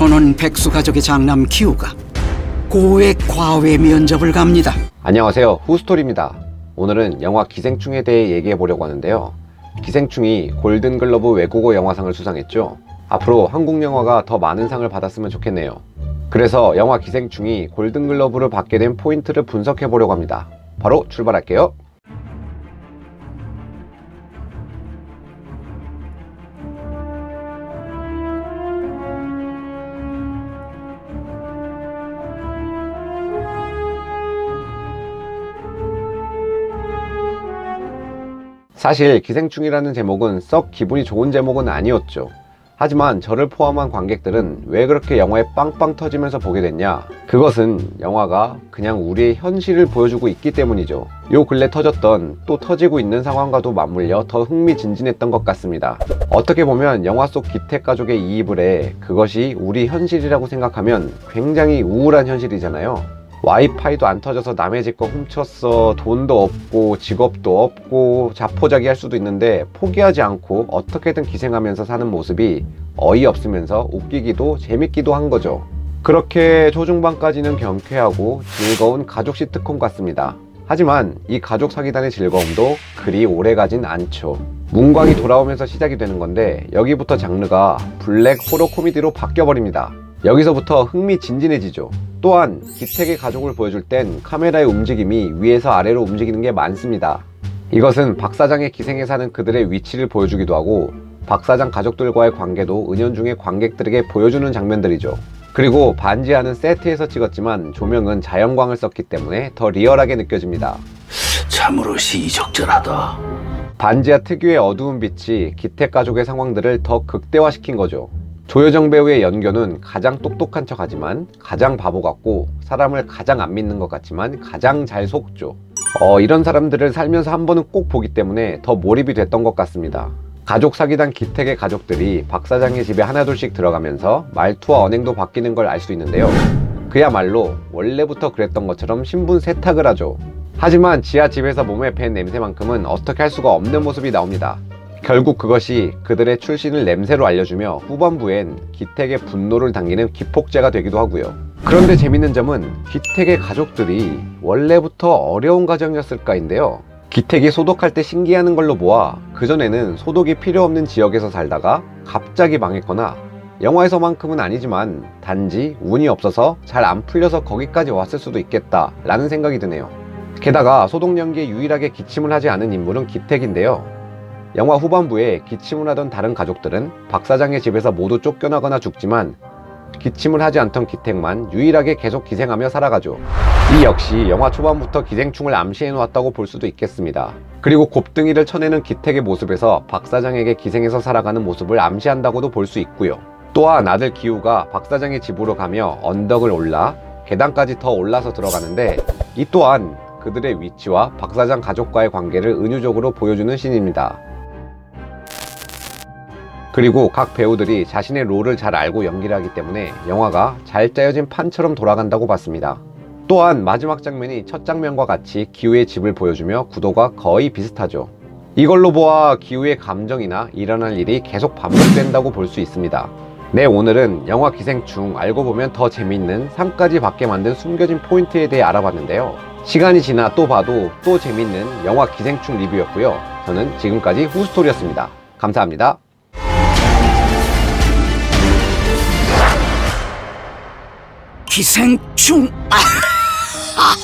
저는 백수 가족의 장남 기우가 고액 과외 면접을 갑니다. 안녕하세요. 후스토리입니다. 오늘은 영화 기생충에 대해 얘기해 보려고 하는데요. 기생충이 골든글러브 외국어 영화상을 수상했죠. 앞으로 한국 영화가 더 많은 상을 받았으면 좋겠네요. 그래서 영화 기생충이 골든글러브를 받게 된 포인트를 분석해 보려고 합니다. 바로 출발할게요. 사실 기생충이라는 제목은 썩 기분이 좋은 제목은 아니었죠. 하지만 저를 포함한 관객들은 왜 그렇게 영화에 빵빵 터지면서 보게 됐냐? 그것은 영화가 그냥 우리의 현실을 보여주고 있기 때문이죠. 요 근래 터졌던 또 터지고 있는 상황과도 맞물려 더 흥미진진했던 것 같습니다. 어떻게 보면 영화 속 기택 가족의 이입을 해 그것이 우리 현실이라고 생각하면 굉장히 우울한 현실이잖아요. 와이파이도 안 터져서 남의 집 거 훔쳤어. 돈도 없고 직업도 없고 자포자기 할 수도 있는데 포기하지 않고 어떻게든 기생하면서 사는 모습이 어이없으면서 웃기기도 재밌기도 한 거죠. 그렇게 초중반까지는 경쾌하고 즐거운 가족 시트콤 같습니다. 하지만 이 가족 사기단의 즐거움도 그리 오래가진 않죠. 문광이 돌아오면서 시작이 되는 건데 여기부터 장르가 블랙 호러 코미디로 바뀌어버립니다. 여기서부터 흥미진진해지죠. 또한 기택의 가족을 보여줄 땐 카메라의 움직임이 위에서 아래로 움직이는 게 많습니다. 이것은 박 사장의 기생에 사는 그들의 위치를 보여주기도 하고 박 사장 가족들과의 관계도 은연중에 관객들에게 보여주는 장면들이죠. 그리고 반지하는 세트에서 찍었지만 조명은 자연광을 썼기 때문에 더 리얼하게 느껴집니다. 참으로 시의적절하다. 반지하 특유의 어두운 빛이 기택 가족의 상황들을 더 극대화시킨 거죠. 조여정 배우의 연교는 가장 똑똑한 척 하지만 가장 바보 같고 사람을 가장 안 믿는 것 같지만 가장 잘 속죠. 어, 이런 사람들을 살면서 한 번은 꼭 보기 때문에 더 몰입이 됐던 것 같습니다. 가족 사기단 기택의 가족들이 박 사장의 집에 하나둘씩 들어가면서 말투와 언행도 바뀌는 걸 알 수 있는데요. 그야말로 원래부터 그랬던 것처럼 신분 세탁을 하죠. 하지만 지하 집에서 몸에 밴 냄새만큼은 어떻게 할 수가 없는 모습이 나옵니다. 결국 그것이 그들의 출신을 냄새로 알려주며 후반부엔 기택의 분노를 당기는 기폭제가 되기도 하고요. 그런데 재밌는 점은 기택의 가족들이 원래부터 어려운 가정이었을까인데요. 기택이 소독할 때 신기하는 걸로 보아 그전에는 소독이 필요 없는 지역에서 살다가 갑자기 망했거나 영화에서만큼은 아니지만 단지 운이 없어서 잘 안 풀려서 거기까지 왔을 수도 있겠다 라는 생각이 드네요. 게다가 소독 연기에 유일하게 기침을 하지 않은 인물은 기택인데요. 영화 후반부에 기침을 하던 다른 가족들은 박 사장의 집에서 모두 쫓겨나거나 죽지만 기침을 하지 않던 기택만 유일하게 계속 기생하며 살아가죠. 이 역시 영화 초반부터 기생충을 암시해 놓았다고 볼 수도 있겠습니다. 그리고 곱등이를 쳐내는 기택의 모습에서 박 사장에게 기생해서 살아가는 모습을 암시한다고도 볼 수 있고요. 또한 아들 기우가 박 사장의 집으로 가며 언덕을 올라 계단까지 더 올라서 들어가는데 이 또한 그들의 위치와 박 사장 가족과의 관계를 은유적으로 보여주는 신입니다. 그리고 각 배우들이 자신의 롤을 잘 알고 연기를 하기 때문에 영화가 잘 짜여진 판처럼 돌아간다고 봤습니다. 또한 마지막 장면이 첫 장면과 같이 기우의 집을 보여주며 구도가 거의 비슷하죠. 이걸로 보아 기우의 감정이나 일어날 일이 계속 반복된다고 볼 수 있습니다. 네, 오늘은 영화 기생충 알고 보면 더 재밌는 3까지 받게 만든 숨겨진 포인트에 대해 알아봤는데요. 시간이 지나 또 봐도 또 재밌는 영화 기생충 리뷰였고요. 저는 지금까지 후스토리였습니다. 감사합니다. 기생충. 아,